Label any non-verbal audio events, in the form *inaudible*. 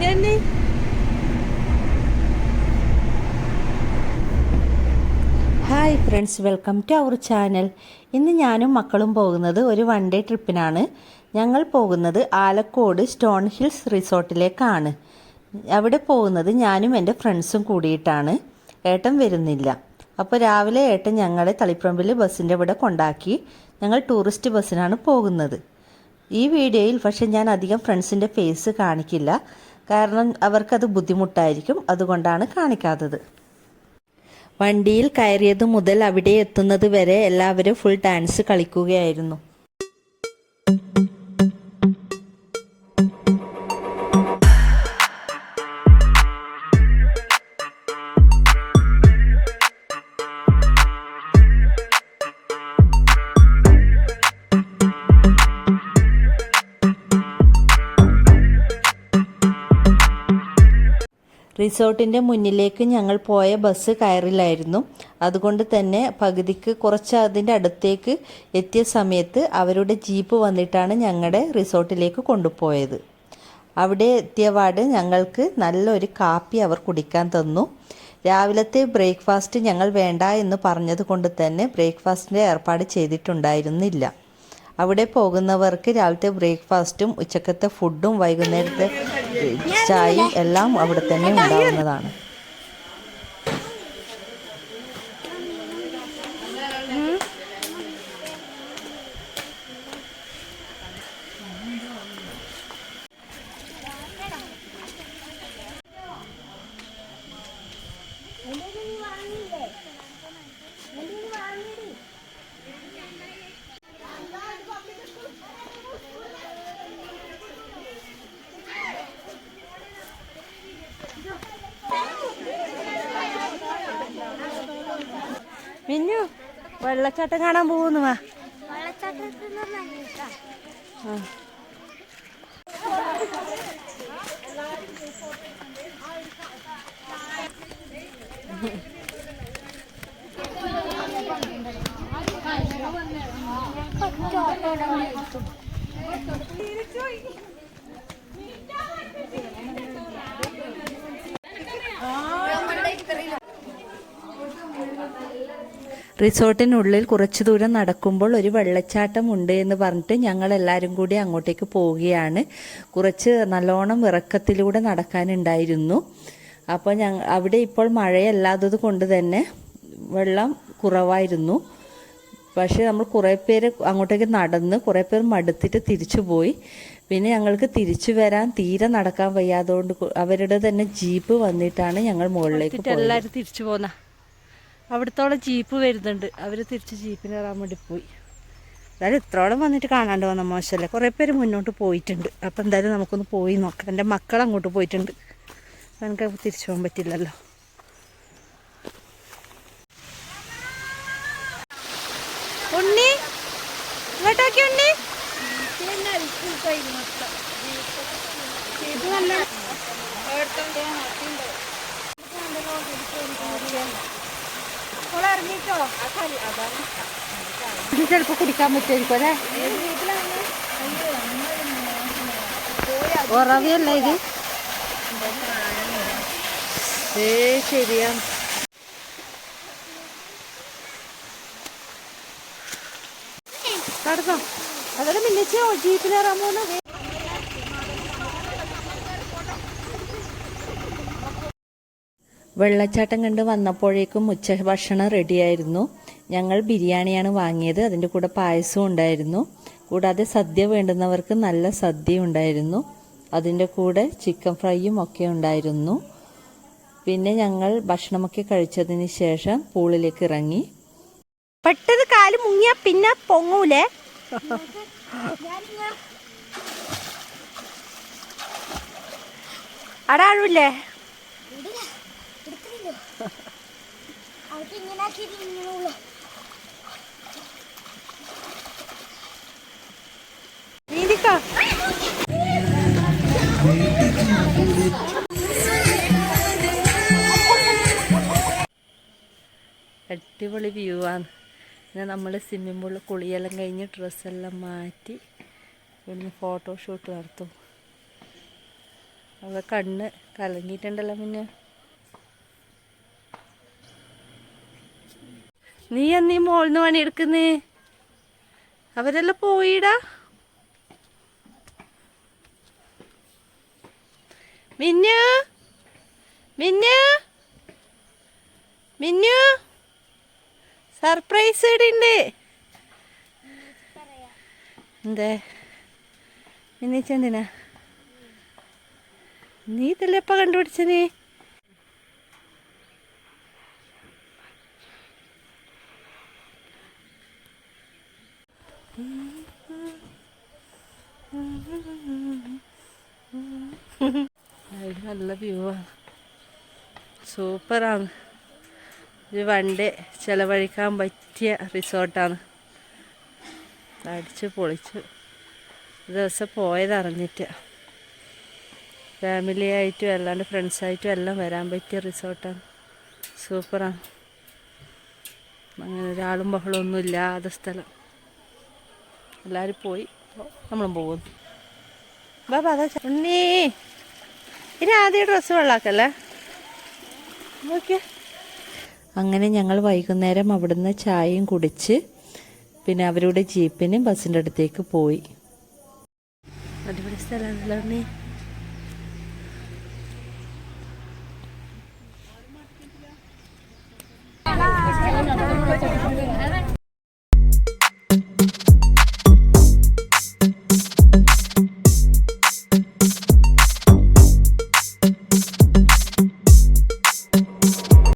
പിന്നെ hi friends welcome to our channel ഇന്ന് ഞാനും മക്കളും പോകുന്നത് ഒരു വൺ ഡേ ട്രിപ്പിനാണ് ഞങ്ങൾ പോകുന്നത് ആലക്കോട് സ്റ്റോൺ ഹിൽസ് റിസോർട്ടിലേക്കാണ് അവിടെ പോകുന്നത് ഞാനും എന്റെ ഫ്രണ്ട്സും കൂടിയിട്ടാണ്. ഏട്ടൻ വരുന്നില്ല. അപ്പോൾ രാവിലെ ഏട്ടൻ ഞങ്ങളെ തളിപ്പറമ്പിൽ ബസ്സിന്റെ ഇവിടെ കൊണ്ടാക്കി ഞങ്ങൾ ടൂറിസ്റ്റ് ബസ്സിനാണ് പോകുന്നത്. ഈ വീഡിയോയിൽ പക്ഷേ ഞാൻ അധികം ഫ്രണ്ട്സിന്റെ ഫേസ് കാണിക്കില്ല. കാരണം അവർക്കത് ബുദ്ധിമുട്ടായിരിക്കും. അതുകൊണ്ടാണ് കാണിക്കാത്തത്. വണ്ടിയിൽ കയറിയത് മുതൽ അവിടെ എത്തുന്നത് വരെ എല്ലാവരും ഫുൾ ഡാൻസ് കളിക്കുകയായിരുന്നു. റിസോർട്ടിന്റെ മുന്നിലേക്ക് ഞങ്ങൾ പോയ ബസ് കയറില്ലായിരുന്നു. അതുകൊണ്ട് തന്നെ പകുതിക്ക് കുറച്ച് അതിന്റെ അടുത്തേക്ക് എത്തിയ സമയത്ത് അവരുടെ ജീപ്പ് വന്നിട്ടാണ് ഞങ്ങളുടെ റിസോർട്ടിലേക്ക് കൊണ്ടുപോയത്. അവിടെ എത്തിയപാട് ഞങ്ങൾക്ക് നല്ലൊരു കാപ്പി അവർ കുടിക്കാൻ തന്നു. രാവിലത്തെ ബ്രേക്ക്ഫാസ്റ്റ് ഞങ്ങൾ വേണ്ട എന്ന് പറഞ്ഞത് കൊണ്ട് തന്നെ ബ്രേക്ക്ഫാസ്റ്റിന്റെ ഏർപ്പാട് ചെയ്തിട്ടുണ്ടായിരുന്നില്ല. അവിടെ പോകുന്നവർക്ക് രാവിലത്തെ ബ്രേക്ക്ഫാസ്റ്റും ഉച്ചക്കത്തെ ഫുഡും വൈകുന്നേരത്തെ ചായയും എല്ലാം അവിടെ തന്നെ ഉണ്ടാവുന്നതാണ് മിന്നു വെള്ളച്ചാട്ടം കാണാൻ പോകുന്നു വാ ആ. റിസോർട്ടിനുള്ളിൽ കുറച്ചു ദൂരം നടക്കുമ്പോൾ ഒരു വെള്ളച്ചാട്ടം ഉണ്ട് എന്ന് പറഞ്ഞിട്ട് ഞങ്ങൾ എല്ലാവരും കൂടി അങ്ങോട്ടേക്ക് പോവുകയാണ്. കുറച്ച് നല്ലോണം ഇറക്കത്തിലൂടെ നടക്കാനുണ്ടായിരുന്നു. അപ്പോൾ ഞങ്ങൾ അവിടെ ഇപ്പോൾ മഴയല്ലാത്തത് കൊണ്ട് തന്നെ വെള്ളം കുറവായിരുന്നു. പക്ഷേ നമ്മൾ കുറേ പേര് അങ്ങോട്ടേക്ക് നടന്ന് കുറേ പേർ മടുത്തിട്ട് തിരിച്ചു പോയി. പിന്നെ ഞങ്ങൾക്ക് തിരിച്ചു വരാൻ തീരെ നടക്കാൻ വയ്യാതുകൊണ്ട് അവരുടെ തന്നെ ജീപ്പ് വന്നിട്ടാണ് ഞങ്ങൾ മുകളിലേക്ക് എല്ലാവരും തിരിച്ചു പോന്ന? അവിടത്തോളം ജീപ്പ് വരുന്നുണ്ട്. അവർ തിരിച്ച് ജീപ്പിന് കയറാൻ വേണ്ടി പോയി. എന്തായാലും ഇത്രോളം വന്നിട്ട് കാണാണ്ട് വന്ന. മോശമല്ലേ? കുറേ പേര് മുന്നോട്ട് പോയിട്ടുണ്ട്. അപ്പം എന്തായാലും നമുക്കൊന്ന് പോയി നോക്കാം. എന്റെ മക്കൾ അങ്ങോട്ട് പോയിട്ടുണ്ട്. എനിക്ക് തിരിച്ചു പോകാൻ പറ്റില്ലല്ലോ. ഉണ്ണി ഇങ്ങോട്ടാക്കി ഉണ്ണി. ഇത് നല്ല ഇത് ചിലപ്പോ കുടിക്കാൻ പറ്റുമായിരിക്കും അല്ലേ ഉറവിയല്ല ഇത്? ഏ ശരിയാ. കടന്നോ. അതൊക്കെ മിന്നിച്ചോ ജീപ്പിലേറാൻ പോകുന്ന വെള്ളച്ചാട്ടം കണ്ട് വന്നപ്പോഴേക്കും ഉച്ചഭക്ഷണം റെഡിയായിരുന്നു. ഞങ്ങൾ ബിരിയാണിയാണ് വാങ്ങിയത്. അതിന്റെ കൂടെ പായസവും ഉണ്ടായിരുന്നു. കൂടാതെ സദ്യ വേണ്ടുന്നവർക്ക് നല്ല സദ്യ ഉണ്ടായിരുന്നു. അതിന്റെ കൂടെ ചിക്കൻ ഫ്രൈയും ഒക്കെ ഉണ്ടായിരുന്നു. പിന്നെ ഞങ്ങൾ ഭക്ഷണമൊക്കെ കഴിച്ചതിന് ശേഷം പൂളിലേക്ക് ഇറങ്ങി. പെട്ടത് കാൽ മുങ്ങിയ പിന്നെ പൊങ്ങൂലേ? *laughs* അടാഴില്ലേ അടിപൊളി വ്യൂ ആണ്. പിന്നെ നമ്മൾ സ്വിമ്മിംഗ് പൂളിൽ കുളിയെല്ലാം കഴിഞ്ഞ് ഡ്രസ്സെല്ലാം മാറ്റി ഇവിടുന്ന് ഫോട്ടോഷൂട്ട് നടത്തും. അവിടെ കണ്ണ് കലങ്ങിയിട്ടുണ്ടല്ലോ പിന്നെ. നീ എന്നീ മോളിന്ന് പണിയെടുക്കുന്നേ അവരെല്ലാം പോയിടാ. മിന്നു? മിന്നു? മിന്നു? സർപ്രൈസ് ഇടുണ്ട് എന്തേ? മിന്നിച്ചെന്തിനാ? നീ ഇതല്ലേ ഇപ്പൊ കണ്ടുപിടിച്ച നീ *laughs* നല്ല വ്യൂ ആണ്. സൂപ്പറാണ് ഒരു ഡേ ചിലവഴിക്കാൻ പറ്റിയ റിസോർട്ടാണ് അടിച്ച് പൊളിച്ച് ദിവസം പോയതറിഞ്ഞിട്ട് ഫാമിലി ആയിട്ടും അല്ലാണ്ട് ഫ്രണ്ട്സായിട്ടും എല്ലാം വരാൻ പറ്റിയ റിസോർട്ടാണ് സൂപ്പറാണ് അങ്ങനെ ഒരാളും ബഹളമൊന്നും ഇല്ലാത്ത സ്ഥലം. എല്ലാവരും പോയി. നമ്മളും പോകുന്നു ബാബാ അതാ ഉണ്ണി. ഇനി ആദ്യം ഡ്രസ്സ് വെള്ളാക്കല്ലേ? ഓക്കെ അങ്ങനെ ഞങ്ങൾ വൈകുന്നേരം അവിടുന്ന് ചായയും കുടിച്ച് പിന്നെ അവരുടെ ജീപ്പിനും ബസ്സിന്റെ അടുത്തേക്ക് പോയി. അടിപൊളി സ്ഥലമാണല്ലോ ഉണ്ണി?